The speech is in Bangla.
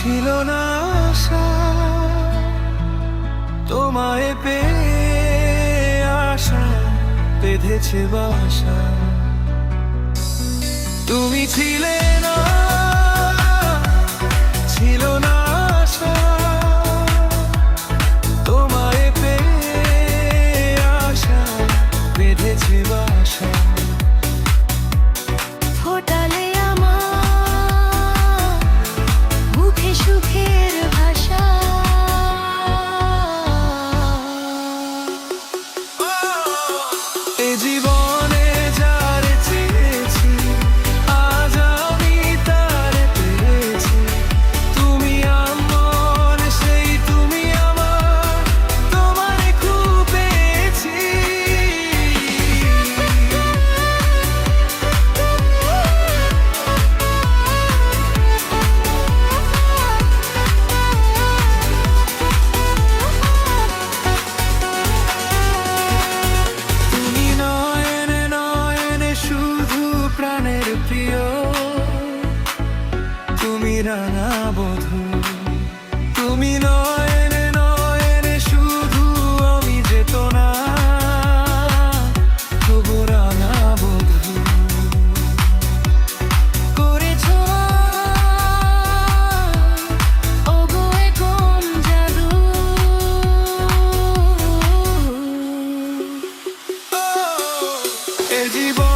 ছিল না আশা তোমায় পে আশা বেঁধেছে বাসা। তুমি ছিলে প্রিয়, তুমি রাঙা বধূ। তুমি নয়নে নয়নে, শুধু আমি যেত না তবু রাঙা বধূ। করেছ অগো এখন জাদু। এ জীবন